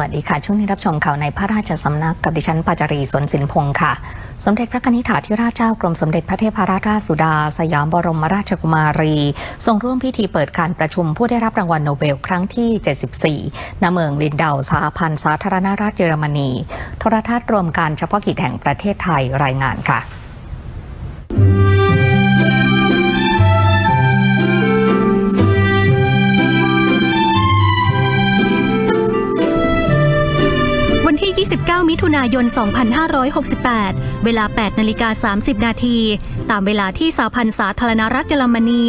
วัสดีค่ะ ช่วงนี้รับชมข่าวในพระราชสำนักกับดิฉันปาจารีสนสินพงศ์ค่ะ สมเด็จพระนิธิถาธิราชเจ้ากรมสมเด็จพระเทพรัตนราชสุดา สยามบรมราชกุมารี ทรงร่วมพิธีเปิดการประชุมผู้ได้รับรางวัลโนเบลครั้งที่ 74ณเมืองลินเดาสหพันธ์สาธารณรัฐเยอรมนี โทรทัศน์รวมการเฉพาะกิจแห่งประเทศไทยรายงานค่ะ 29 มิถุนายน 2568 เวลา 8 นาฬิกา 30 นาที ตามเวลาที่สาพันธ์สาธารณรัฐเยอรมนี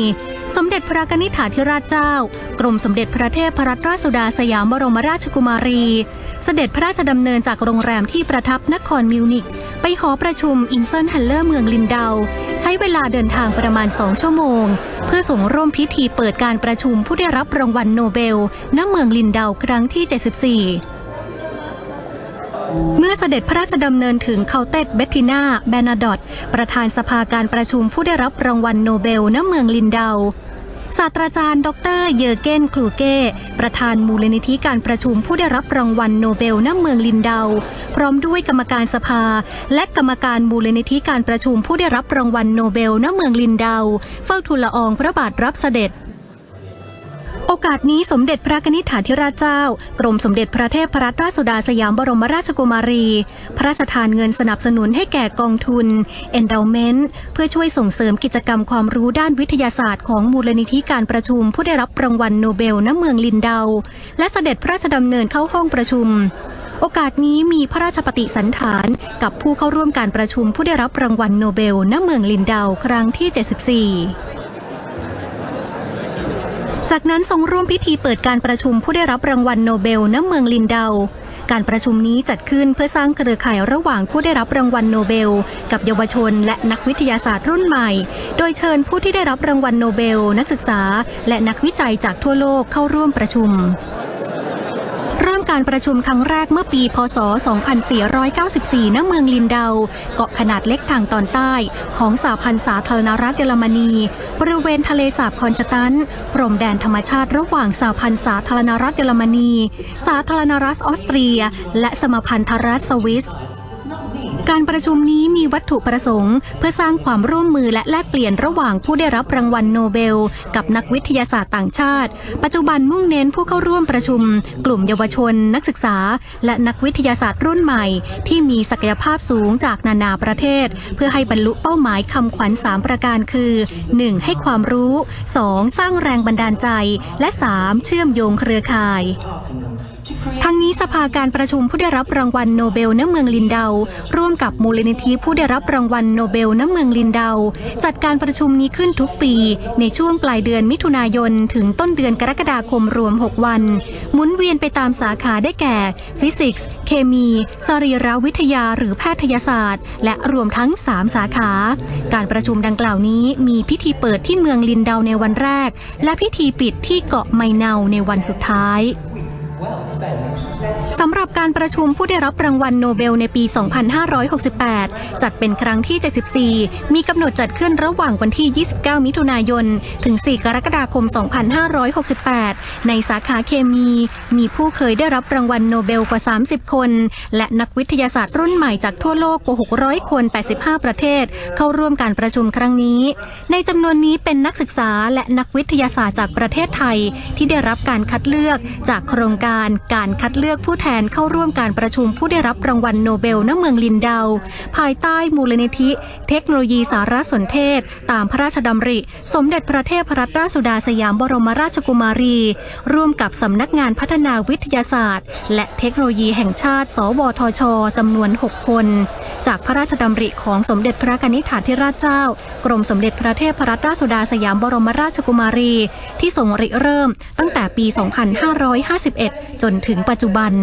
สมเด็จพระนิธิาธิราชเจ้า กรมสมเด็จพระเทพรัตนราชสุดาสยามบรมราชกุมารี เสด็จพระราชดำเนินจากโรงแรมที่ประทับนครมิวนิก ไปหอประชุมอินเซนฮัลเลอร์เมืองลินเดา ใช้เวลาเดินทางประมาณ 2 ชั่วโมง เพื่อส่งร่วมพิธีเปิดการประชุมผู้ได้รับรางวัลโนเบล ณ เมืองลินเดาครั้งที่ 74 เมื่อเสด็จพระราชดำเนินถึงเคาเตตเบติน่าแบนาดอตประธานสภาการประชุมผู้ได้รับรางวัลโนเบลณเมืองลินเดาศาสตราจารย์ ดร เยอร์เกนคลูเก้ ประธานมูลนิธิการประชุมผู้ได้รับรางวัลโนเบลณเมืองลินเดา พร้อมด้วยกรรมการสภา และกรรมการมูลนิธิการประชุมผู้ได้รับรางวัลโนเบลณเมืองลินเดา เฝ้าทูลละอองพระบาทรับเสด็จ โอกาสนี้สมเด็จพระนิธิถาธิราชเจ้า กรมสมเด็จพระเทพรัตนราชสุดาสยามบรมราชกุมารี พระราชทานเงินสนับสนุนให้แก่กองทุน Endowment เพื่อช่วยส่งเสริมกิจกรรมความรู้ด้านวิทยาศาสตร์ของมูลนิธิการประชุมผู้ได้รับรางวัลโนเบลณเมืองลินเดา และเสด็จพระราชดำเนินเข้าห้องประชุมโอกาสนี้มีพระราชปฏิสันฐานกับผู้เข้าร่วมการประชุมผู้ได้รับรางวัลโนเบล ณ เมืองลินเดา ครั้งที่ 74 จากนั้นทรงร่วมพิธีเปิดการประชุมผู้ได้รับรางวัลโนเบลณเมืองลินเดา การประชุมนี้จัดขึ้นเพื่อสร้างเครือข่ายระหว่างผู้ได้รับรางวัลโนเบล กับเยาวชน และนักวิทยาศาสตร์รุ่นใหม่ โดยเชิญผู้ที่ได้รับรางวัลโนเบล นักศึกษา และนักวิจัยจากทั่วโลกเข้าร่วมประชุม ริ่มการประชุมครั้งแรกเมื่อปี พศ 2494 ณ เมืองลินเดา เกาะขนาดเล็กทางตอนใต้ของสหพันธ์สาธารณรัฐเยอรมนี บริเวณทะเลสาบคอนชตันพรมแดนธรรมชาติระหว่างสหพันธ์สาธารณรัฐเยอรมนี สาธารณรัฐออสเตรีย และสมพันธรัฐสวิส การประชุมนี้มีวัตถุประสงค์ เพื่อสร้างความร่วมมือและแลกเปลี่ยนระหว่างผู้ได้รับรางวัลโนเบล กับนักวิทยาศาสตร์ต่างชาติ ปัจจุบันมุ่งเน้นผู้เข้าร่วมประชุม กลุ่มเยาวชน นักศึกษา และนักวิทยาศาสตร์รุ่นใหม่ ที่มีศักยภาพสูงจากนานาประเทศ เพื่อให้บรรลุเป้าหมายคำขวัญ 3 ประการคือ 1. ให้ความรู้ 2. สร้างแรงบันดาลใจ และ 3. เชื่อมโยงเครือข่าย ทั้งนี้สภาการประชุมผู้ได้รับรางวัลโนเบลณเมืองลินเดา ร่วมกับมูลนิธิผู้ได้รับรางวัลโนเบลณเมืองลินเดา จัดการประชุมนี้ขึ้นทุกปี ในช่วงปลายเดือนมิถุนายน ถึงต้นเดือนกรกฎาคมรวม 6 วัน หมุนเวียนไปตามสาขาได้แก่ ฟิสิกส์ เคมี สรีรวิทยาหรือแพทยศาสตร์ และรวมทั้ง 3 สาขา การประชุมดังกล่าวนี้มีพิธีเปิดที่เมืองลินเดาในวันแรก และพิธีปิดที่เกาะไมเนาในวันสุดท้าย สำหรับการประชุมผู้ได้รับรางวัลโนเบลในปี 2568 จัดเป็นครั้งที่ 74 มีกำหนดจัดขึ้นระหว่างวันที่ 29 มิถุนายน ถึง 4 กรกฎาคม 2568 ในสาขาเคมี มีผู้เคยได้รับรางวัลโนเบลกว่า 30 คน และนักวิทยาศาสตร์รุ่นใหม่จากทั่วโลกกว่า 600 คน 85 ประเทศ เข้าร่วมการประชุมครั้งนี้ ในจำนวนนี้เป็นนักศึกษาและนักวิทยาศาสตร์จากประเทศไทย ที่ได้รับการคัดเลือกจากโครงการการคัดเลือกผู้แทนเข้าร่วมการประชุมผู้ได้รับรางวัลโนเบลณเมืองลินเดา ภายใต้มูลนิธิ เทคโนโลยีสารสนเทศ ตามพระราชดำริ สมเด็จพระเทพรัตนราชสุดาสยามบรมราชกุมารี ร่วมกับสำนักงานพัฒนาวิทยาศาสตร์ และเทคโนโลยีแห่งชาติ สวทชจำนวน 6 คน จากพระราชดำริของสมเด็จพระนิธิถาธิราชเจ้า กรมสมเด็จพระเทพรัตนราชสุดาสยามบรมราชกุมารี ที่ทรงริเริ่มตั้งแต่ปี 2551จนถึงปัจจุบัน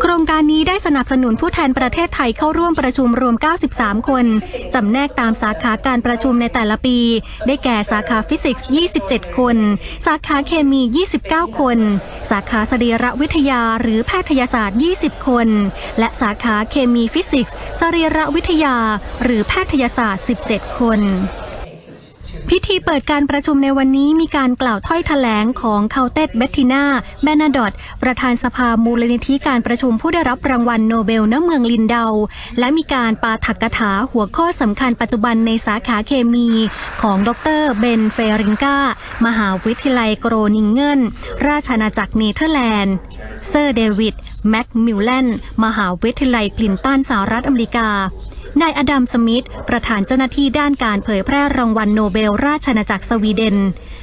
โครงการนี้ได้สนับสนุนผู้แทนประเทศไทยเข้าร่วมประชุมรวม 93 คน จำแนกตามสาขาการประชุมในแต่ละปี ได้แก่สาขาฟิสิกส์ 27 คน สาขาเคมี 29 คน สาขาสรีรวิทยาหรือแพทยศาสตร์ 20 คน และสาขาเคมีฟิสิกส์ สรีรวิทยา หรือแพทยศาสตร์ 17 คน พิธีเปิดการประชุมในวันนี้มีการกล่าวถ้อยแถลงของเคาเตตเบตินาแบนาดอตประธานสภามูลนิธิการประชุมผู้ได้รับรางวัลโนเบลณเมืองลินเดา และมีการปาฐกกถาหัวข้อสำคัญปัจจุบันในสาขาเคมีของดรเบนเฟริงกามหาวิทยาลัยโกรนิงเกิลราชอาณาจักรเนเธอร์แลนด์ เซอร์เดวิดแม็กมิลแลน มหาวิทยาลัยคลินตันสหรัฐอเมริกา นายอดัมสมิธประธานเจ้าหน้าที่ด้านการเผยแพร่รางวัลโนเบลราชอาณาจักรสวีเดน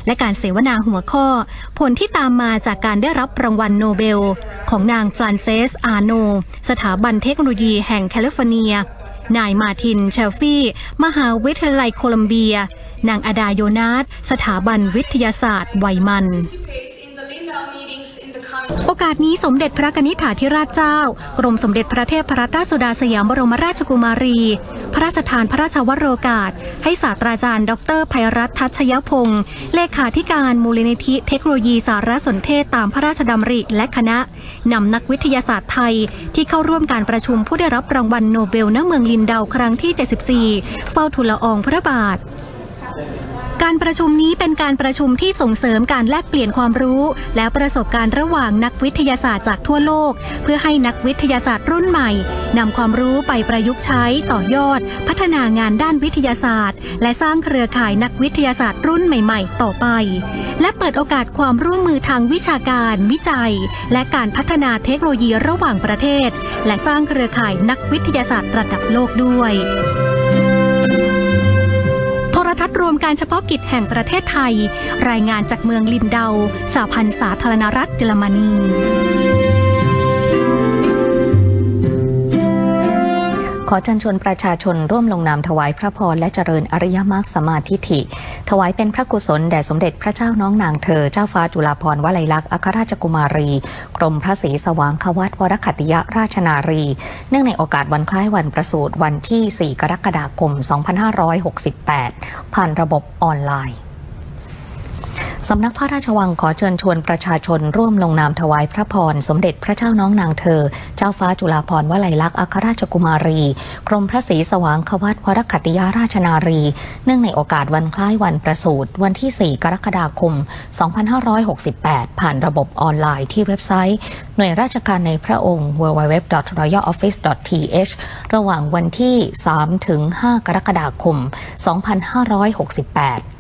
และการเสวนาหัวข้อ ผลที่ตามมาจากการได้รับรางวัลโนเบล ของนางฟรานเซส อาโน สถาบันเทคโนโลยีแห่งแคลิฟอร์เนีย นายมาร์ติน เชลฟี่ มหาวิทยาลัยโคลัมเบีย นางอดาโยนาสสถาบันวิทยาศาสตร์ไวมัน โอกาสนี้สมเด็จพระกนิษฐาธิราชเจ้า กรมสมเด็จพระเทพรัตนราชสุดาสยามบรมราชกุมารี พระราชทานพระราชวโรกาส ให้ศาสตราจารย์ ดรภัยรัตน์ทัชยพงศ์เลขาธิการมูลนิธิเทคโนโลยีสารสนเทศตามพระราชดำริและคณะนำนักวิทยาศาสตร์ไทย ที่เข้าร่วมการประชุมผู้ได้รับรางวัลโนเบลณเมืองลินเดาครั้งที่ 74 เฝ้าทูลละอองพระบาท การประชุมนี้เป็นการประชุมที่ส่งเสริมการแลกเปลี่ยนความรู้ และประสบการณ์ระหว่างนักวิทยาศาสตร์จากทั่วโลก เพื่อให้นักวิทยาศาสตร์รุ่นใหม่นำความรู้ไปประยุกต์ใช้ต่อยอด พัฒนางานด้านวิทยาศาสตร์ และสร้างเครือข่ายนักวิทยาศาสตร์รุ่นใหม่ๆ ต่อไป และเปิดโอกาสความร่วมมือทางวิชาการ วิจัย และการพัฒนาเทคโนโลยีระหว่างประเทศ และสร้างเครือข่ายนักวิทยาศาสตร์ระดับโลกด้วย ทัศน์รวมการเฉพาะกิจแห่งประเทศไทย รายงานจากเมืองลินเดาสาพันธ์สาธารณรัฐเยอรมนี ขอเชิญชวนประชาชนร่วมลงนามถวายพระพรและเจริญอริยมรรคสมาธิฐิ ถวายเป็นพระกุศลแด่สมเด็จพระเจ้าน้องนางเธอ เจ้าฟ้าจุฬาภรณ์วลัยลักษณ์อัครราชกุมารี กรมพระศรีสว่างควัตวรคัตติยราชนารี เนื่องในโอกาสวันคล้ายวันประสูติวันที่ 4 กรกฎาคม 2568 ผ่านระบบออนไลน์ สำนักพระราชวังขอเชิญชวนประชาชนร่วมลงนามถวายพระพร สมเด็จพระเจ้าน้องนางเธอ เจ้าฟ้าจุฬาภรณ์วลัยลักษณ์อัครราชกุมารี กรมพระศรีสว่างควัตวรคัติยาราชนารี เนื่องในโอกาสวันคล้ายวันประสูติวันที่ 4 กรกฎาคม 2568 ผ่านระบบออนไลน์ที่เว็บไซต์ หน่วยราชการในพระองค์ www.royaloffice.th ระหว่างวันที่ 3 ถึง 5 กรกฎาคม 2568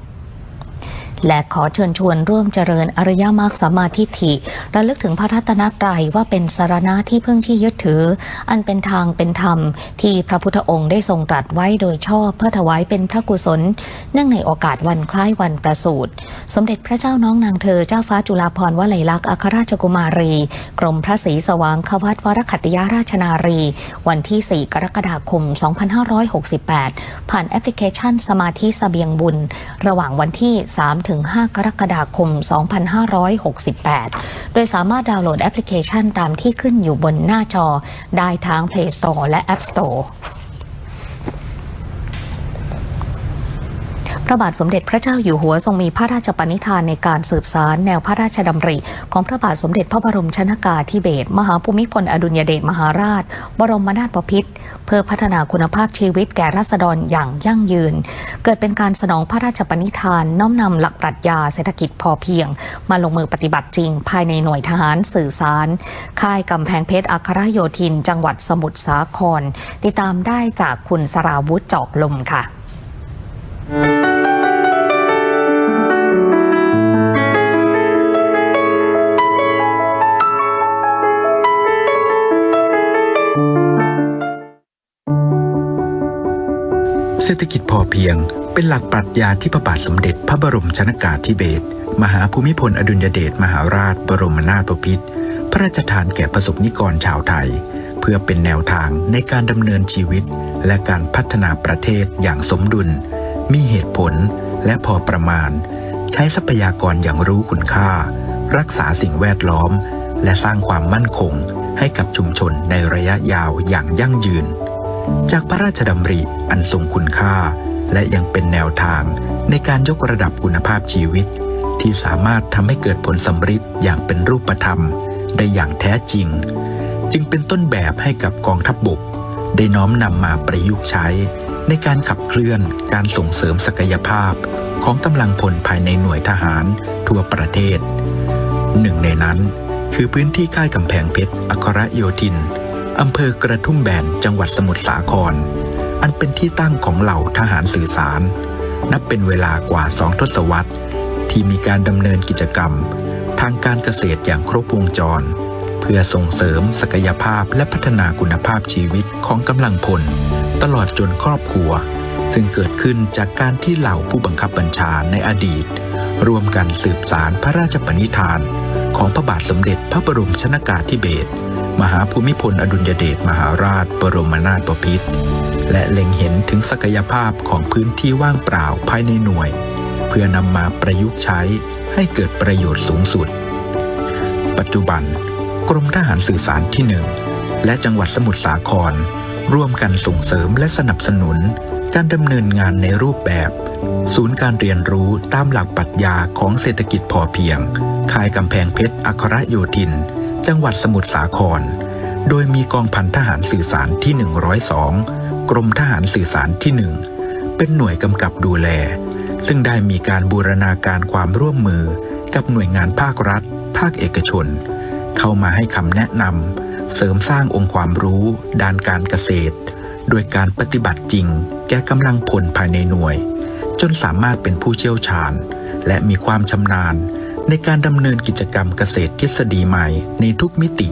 และขอเชิญชวนร่วมเจริญอริยมรรคสมมาธิฐิระลึกถึงพระรัตนตรัยว่าเป็นสารณะที่พึ่งที่ยึดถือ อันเป็นทางเป็นธรรม ที่พระพุทธองค์ได้ทรงตรัสไว้โดยชอบเพื่อถวายเป็นพระกุศล เนื่องในโอกาสวันคล้ายวันประสูติสมเด็จพระเจ้าน้องนางเธอเจ้าฟ้าจุฬาภรณ์วลัยลักษณ์อัครราชกุมารี กรมพระศรีสว่างควัตวรคัตติยราชนารี วันที่ 4 กรกฎาคม 2568 ผ่านแอปพลิเคชันสมาธิเสบียงบุญ ระหว่างวันที่ 3ถึง 5 กรกฎาคม 2568 โดยสามารถดาวน์โหลดแอปพลิเคชันตามที่ขึ้นอยู่บนหน้าจอได้ทั้ง Play Store และ App Store ระบาทสมเด็จพระเจ้าอยู่หัวทรงมีพระราชปณิธานในการสืบสารแนวพระราชดำริ ของพระบาทสมเด็จพระบรมชนากาธิเบศรมหาภูมิพลอดุลยเดชมหาราช บรมนาถบพิตรเพื่อพัฒนาคุณภาพชีวิตแก่ราษฎรอย่างยั่งยืน เกิดเป็นการสนองพระราชปณิธานน้อมนำหลักปรัชญาเศรษฐกิจพอเพียง มาลงมือปฏิบัติจริง ภายในหน่วยทหารสื่อสาร ค่ายกำแพงเพชรอัครโยธิน จังหวัดสมุทรสาคร ติดตามได้จากคุณสราวุธจอกลมค่ะ เศรษฐกิจพอเพียงเป็นหลักปรัชญาที่พระบาทสมเด็จพระบรมชนากาธิเบศรมหาภูมิพลอดุลยเดชมหาราชบรมนาถบพิตรพระราชทานแก่ประสบนิกรชาวไทย เพื่อเป็นแนวทางในการดำเนินชีวิต และการพัฒนาประเทศอย่างสมดุล มีเหตุผลและพอประมาณ ใช้ทรัพยากรอย่างรู้คุณค่า รักษาสิ่งแวดล้อม และสร้างความมั่นคงให้กับชุมชนในระยะยาวอย่างยั่งยืน จากพระราชดำริอันทรงคุณค่า และยังเป็นแนวทางในการยกระดับคุณภาพชีวิต ที่สามารถทำให้เกิดผลสำฤทธิ์อย่างเป็นรูปธรรม ได้อย่างแท้จริง จึงเป็นต้นแบบให้กับกองทัพบบก ได้น้อมนำมาประยุกต์ใช้ ในการขับเคลื่อนการส่งเสริมศักยภาพของกำลังพลภายในหน่วยทหารทั่วประเทศ หนึ่งในนั้นคือพื้นที่ค่ายกำแพงเพชร อัครโยธิน อำเภอกระทุ่มแบน จังหวัดสมุทรสาคร อันเป็นที่ตั้งของเหล่าทหารสื่อสาร นับเป็นเวลากว่าสองทศวรรษ ที่มีการดำเนินกิจกรรม ทางการเกษตรอย่างครบวงจร เพื่อส่งเสริมศักยภาพและพัฒนาคุณภาพชีวิตของกำลังพล ตลอดจนครอบครัว ซึ่งเกิดขึ้นจากการที่เหล่าผู้บังคับบัญชาในอดีต ร่วมกันสืบสารพระราชปณิธาน ของพระบาทสมเด็จพระบรมชนากาธิเบศรมหาภูมิพลอดุลยเดชมหาราชบรมนาถบพิตรและเล็งเห็นถึงศักยภาพของพื้นที่ว่างเปล่าภายในหน่วย เพื่อนำมาประยุกต์ใช้ให้เกิดประโยชน์สูงสุด ปัจจุบัน กรมทหารสื่อสารที่หนึ่งและจังหวัดสมุทรสาคร ร่วมกันส่งเสริมและสนับสนุน การดำเนินงานในรูปแบบ ศูนย์การเรียนรู้ตามหลักปรัชญาของเศรษฐกิจพอเพียง ค่ายกำแพงเพชรอัครโยธิน จังหวัดสมุทรสาคร โดยมีกองพันทหารสื่อสารที่ 102 กรมทหารสื่อสารที่ 1 เป็นหน่วยกำกับดูแล ซึ่งได้มีการบูรณาการความร่วมมือกับหน่วยงานภาครัฐ ภาคเอกชน เข้ามาให้คำแนะนำ เสริมสร้างองค์ความรู้ด้านการเกษตร โดยการปฏิบัติจริง แก่กำลังพลภายในหน่วย จนสามารถเป็นผู้เชี่ยวชาญ และมีความชำนาญ ในการดำเนินกิจกรรมเกษตรทฤษฎีใหม่ในทุกมิติ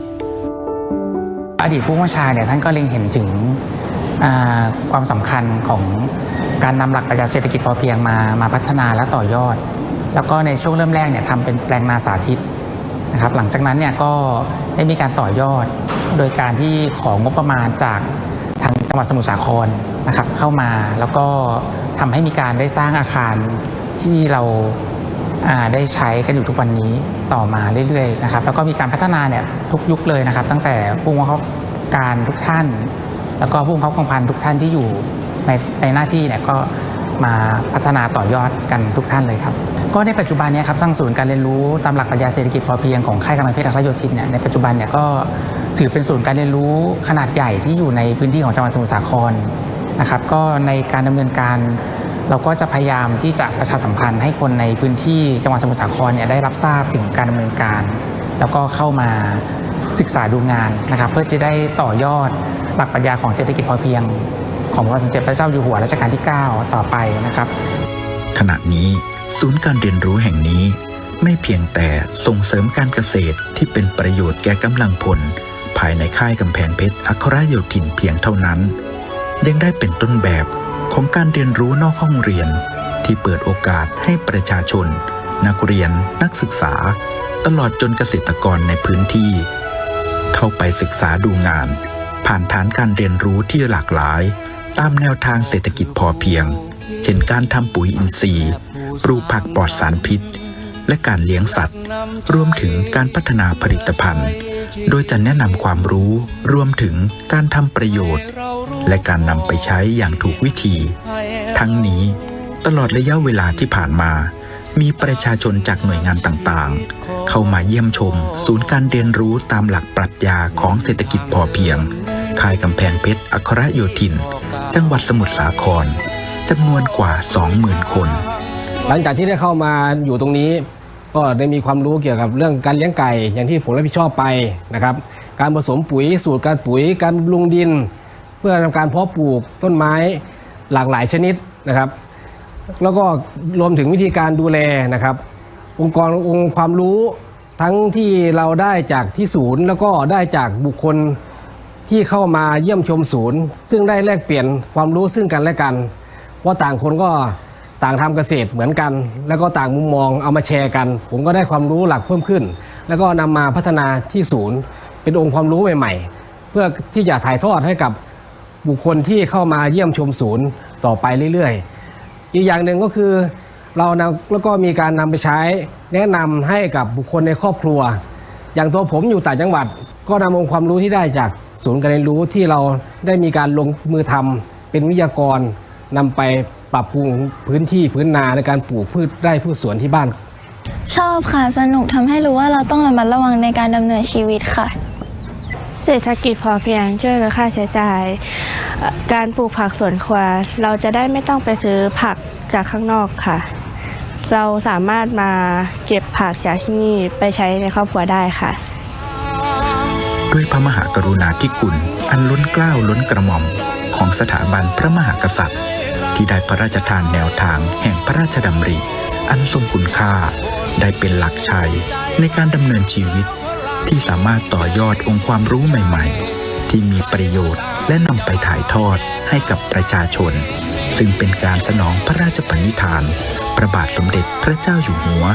อดีตผู้บัญชาเนี่ยท่านก็เล็งเห็นถึงความสำคัญของการนำหลักปรัชญาเศรษฐกิจพอเพียงมามาพัฒนาและต่อยอด แล้วก็ในช่วงเริ่มแรกเนี่ยทำเป็นแปลงนาสาธิต นะครับหลังจากนั้นเนี่ยก็ได้มีการต่อยอดโดยการที่ของงบประมาณจากทางจังหวัดสมุทรสาครนะครับเข้ามาแล้วก็ทำให้มีการได้สร้างอาคารที่เราาได้ใช้กันอยู่ทุกวันนี้ต่อมาเรื่อยๆนะครับแล้วก็มีการพัฒนาเนี่ยทุกยุคเลยนะครับ ตั้งแต่ผู้บังคับการทุกท่าน แล้วก็ผู้บังคับกองพันทุกท่านที่อยู่ในในหน้าที่เนี่ยก็มาพัฒนาต่อยอดกันทุกท่านเลยครับ ก็ในปัจจุบันเนี้ครับทางศูนย์การเรียนรู้ตามหลักปรัชญาเศรษฐกิจพอเพียงของค่ายกำลังเพชรอัครโยธินเนี่ยในปัจจุบันเนี่ยก็ถือเป็นศูนย์การเรียนรู้ขนาดใหญ่ที่อยู่ในพื้นที่ของจังหวัดสมุทรสาครนะครับก็ในการดำเนินการ เราก็จะพยายามที่จะประชาสัมพันธ์ให้คนในพื้นที่จังหวัดสมุทรสาครเนี่ยได้รับทราบถึงการดำเนินการ แล้วก็เข้ามาศึกษาดูงานนะครับ เพื่อจะได้ต่อยอดหลักปรัชญาของเศรษฐกิจพอเพียง ของพระบาทสมเด็จพระเจ้าอยู่หัวรัชกาลที่ 9 ต่อไปนะครับ ขณะนี้ ศูนย์การเรียนรู้แห่งนี้ ไม่เพียงแต่ส่งเสริมการเกษตรที่เป็นประโยชน์แก่กำลังพล ภายในค่ายกำแพงเพชรอัครโยธินเพียงเท่านั้น ยังได้เป็นต้นแบบของการเรียนรู้นอกห้องเรียน ที่เปิดโอกาสให้ประชาชน นักเรียน นักศึกษา ตลอดจนเกษตรกรในพื้นที่ เข้าไปศึกษาดูงาน ผ่านฐานการเรียนรู้ที่หลากหลาย ตามแนวทางเศรษฐกิจพอเพียง เช่นการทำปุ๋ยอินทรีย์ ปลูกผักปลอดสารพิษ และการเลี้ยงสัตว์ รวมถึงการพัฒนาผลิตภัณฑ์ โดยจะแนะนำความรู้ รวมถึงการทำประโยชน์ และการนำไปใช้อย่างถูกวิธี ทั้งนี้ตลอดระยะเวลาที่ผ่านมา มีประชาชนจากหน่วยงานต่างๆ เข้ามาเยี่ยมชม ศูนย์การเรียนรู้ตามหลักปรัชญาของเศรษฐกิจพอเพียงค่ายกำแพงเพชรอัครโยธิน จังหวัดสมุทรสาครจำนวนกว่า 20,000 คน หลังจากที่ได้เข้ามาอยู่ตรงนี้ ก็ได้มีความรู้เกี่ยวกับเรื่องการเลี้ยงไก่อย่างที่ผมรับผิดชอบไปนะครับ การผสมปุ๋ยสูตรการปุ๋ยการบำรุงดิน เพื่อทำการเพาะปลูกต้นไม้หลากหลายชนิดนะครับ แล้วก็รวมถึงวิธีการดูแลนะครับ องค์กรองค์ความรู้ทั้งที่เราได้จากที่ศูนย์ แล้วก็ได้จากบุคคลที่เข้ามาเยี่ยมชมศูนย์ ซึ่งได้แลกเปลี่ยนความรู้ซึ่งกันและกัน ว่าต่างคนก็ ต่างทำเกษตรเหมือนกัน แล้วก็ต่างมุมมองเอามาแชร์กัน ผมก็ได้ความรู้หลักเพิ่มขึ้น แล้วก็นำมาพัฒนาที่ศูนย์ เป็นองค์ความรู้ใหม่ ๆ เพื่อที่จะถ่ายทอดให้กับบุคคลที่เข้ามาเยี่ยมชมศูนย์ต่อไปเรื่อยๆ อีกอย่างหนึ่งก็คือเรานำแล้วก็มีการนำไปใช้แนะนำให้กับบุคคลในครอบครัว อย่างตัวผมอยู่ต่างจังหวัด ก็นำองค์ความรู้ที่ได้จากศูนย์การเรียนรู้ที่เราได้มีการลงมือทำเป็นวิทยากรนำไป ปรับปรุงพื้นที่พื้นนาในการปลูกพืชไร่พืชสวนที่บ้านชอบค่ะ สนุกทำให้รู้ว่าเราต้องระมัดระวังในการดำเนินชีวิตค่ะ เศรษฐกิจพอเพียงช่วยลดค่าใช้จ่ายเอ่อการปลูกผักสวนครัว เราจะได้ไม่ต้องไปซื้อผักจากข้างนอกค่ะ เราสามารถมาเก็บผักจากที่นี่ไปใช้ในครอบครัวได้ค่ะ ด้วยพระมหากรุณาธิคุณ อันล้นเกล้าล้นกระหม่อมของสถาบันพระมหากษัตริย์ ที่ได้พระราชทานแนวทางแห่งพระราชดำริ อันทรงคุณค่าได้เป็นหลักชัยในการดำเนินชีวิต ที่สามารถต่อยอดองค์ความรู้ใหม่ ๆ ที่มีประโยชน์และนำไปถ่ายทอดให้กับประชาชน ซึ่งเป็นการสนองพระราชปณิธาน พระบาทสมเด็จพระเจ้าอยู่หัว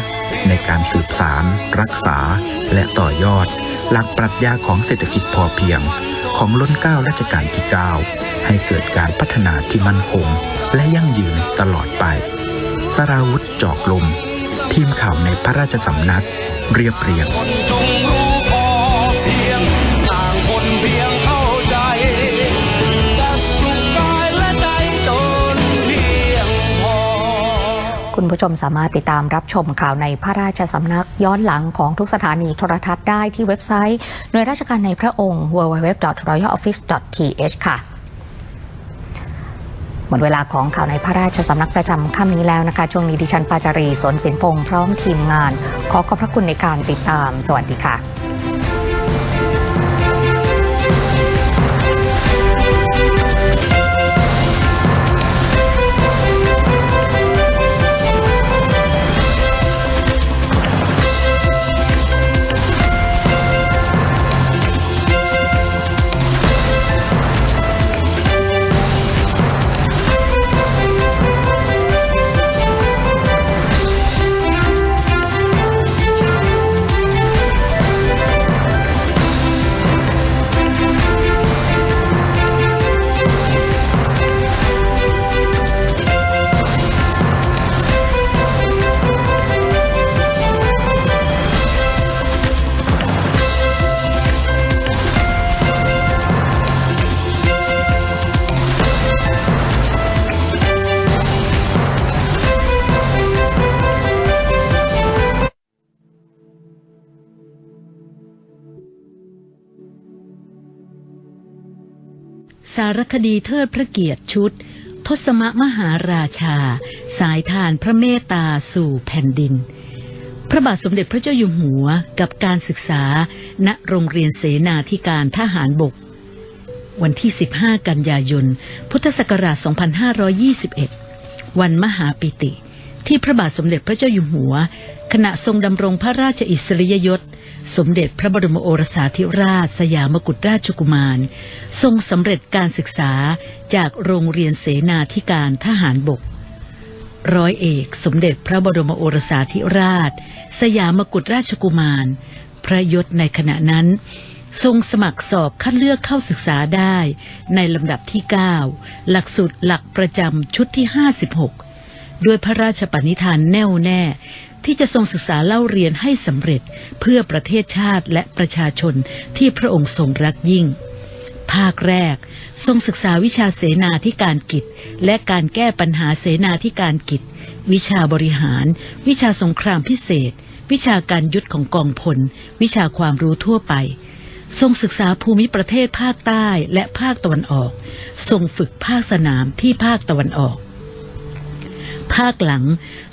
ในการสืบสาร รักษา และต่อยอด หลักปรัชญาของเศรษฐกิจพอเพียง ของล้นเก้ารัชกาลที่ 9 ให้เกิดการพัฒนาที่มั่นคง และยั่งยืนตลอดไป สราวุธจอกลม ทีมข่าวในพระราชสำนัก เรียบเรียงคุณผู้ชมสามารถติดตามรับชมข่าวในพระราชสำนักย้อนหลังของทุกสถานีโทรทัศน์ได้ที่เว็บไซต์ หน่วยราชการในพระองค์ www.royaloffice.th ค่ะ มดเวลาของข่าวในพระราชสำนักประจำค่ำนี้แล้วนะคะ ช่วงนี้ดิฉันปาจารีสนสินพงศ์พร้อมทีมงาน ขอขอบพระคุณในการติดตาม สวัสดีค่ะ สารคดีเทิดพระเกียรติชุด ทศมมหาราชา สายทานพระเมตตาสู่แผ่นดิน พระบาทสมเด็จพระเจ้าอยู่หัวกับการศึกษา ณโรงเรียนเสนาธิการทหารบก วันที่ 15 กันยายน พุทธศักราช 2521 วันมหาปิติ ที่พระบาทสมเด็จพระเจ้าอยู่หัว ขณะทรงดำรงพระราชอิสริยยศ สมเด็จพระบรมโอรสาธิราชสยามกุฎราชกุมาร ทรงสำเร็จการศึกษาจากโรงเรียนเสนาธิการทหารบก ร้อยเอกสมเด็จพระบรมโอรสาธิราช สยามกุฎราชกุมาร พระยศในขณะนั้น ทรงสมัครสอบคัดเลือกเข้าศึกษาได้ในลำดับที่ 9 หลักสูตรหลักประจำชุดที่ 56 ด้วยพระราชปณิธานแน่วแน่ ที่จะทรงศึกษาเล่าเรียนให้สำเร็จเพื่อประเทศชาติและประชาชนที่พระองค์ทรงรักยิ่ง ภาคแรก ทรงศึกษาวิชาเสนาธิการกิจ และการแก้ปัญหาเสนาธิการกิจ วิชาบริหาร วิชาสงครามพิเศษ วิชาการยุทธของกองพล วิชาความรู้ทั่วไปทรงศึกษาภูมิประเทศภาคใต้และภาคตะวันออก ทรงฝึกภาคสนามที่ภาคตะวันออก ภาคหลัง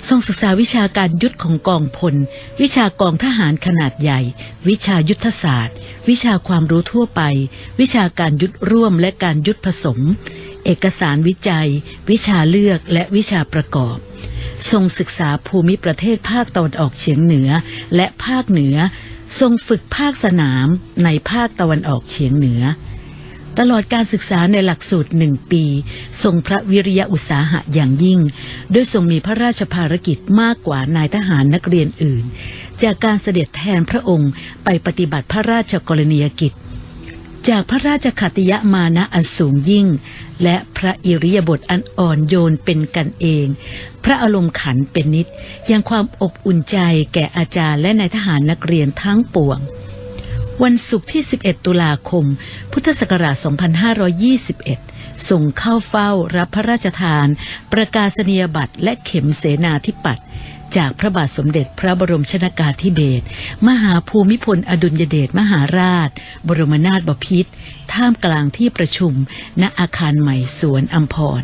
ทรงศึกษาวิชาการยุทธของกองพล วิชากองทหารขนาดใหญ่ วิชายุทธศาสตร์ วิชาความรู้ทั่วไป วิชาการยุทธร่วมและการยุทธผสม เอกสารวิจัย วิชาเลือกและวิชาประกอบทรงศึกษาภูมิประเทศภาคตะวันออกเฉียงเหนือ และภาคเหนือ ทรงฝึกภาคสนามในภาคตะวันออกเฉียงเหนือ ตลอดการศึกษาในหลักสูตรหนึ่งปี ทรงพระวิริยะอุตสาหะอย่างยิ่ง ด้วยทรงมีพระราชภารกิจมากกว่านายทหารนักเรียนอื่น จากการเสด็จแทนพระองค์ไปปฏิบัติพระราชกรณียกิจ จากพระราชขัตติยมานะอันสูงยิ่ง และพระอิริยาบถอันอ่อนโยนเป็นกันเอง พระอารมณ์ขันเป็นนิดยังความอบอุ่นใจแก่อาจารย์และนายทหารนักเรียนทั้งปวง วันศุกร์ที่ 11 ตุลาคม พุทธศักราช 2521 ส่งเข้าเฝ้ารับพระราชทาน ประกาศนียบัตรและเข็มเสนาธิปัตย์จากพระบาทสมเด็จพระบรมชนากาธิเบศรมหาภูมิพลอดุลยเดชมหาราช บรมนาถบพิตรท่ามกลางที่ประชุม ณอาคารใหม่สวนอัมพร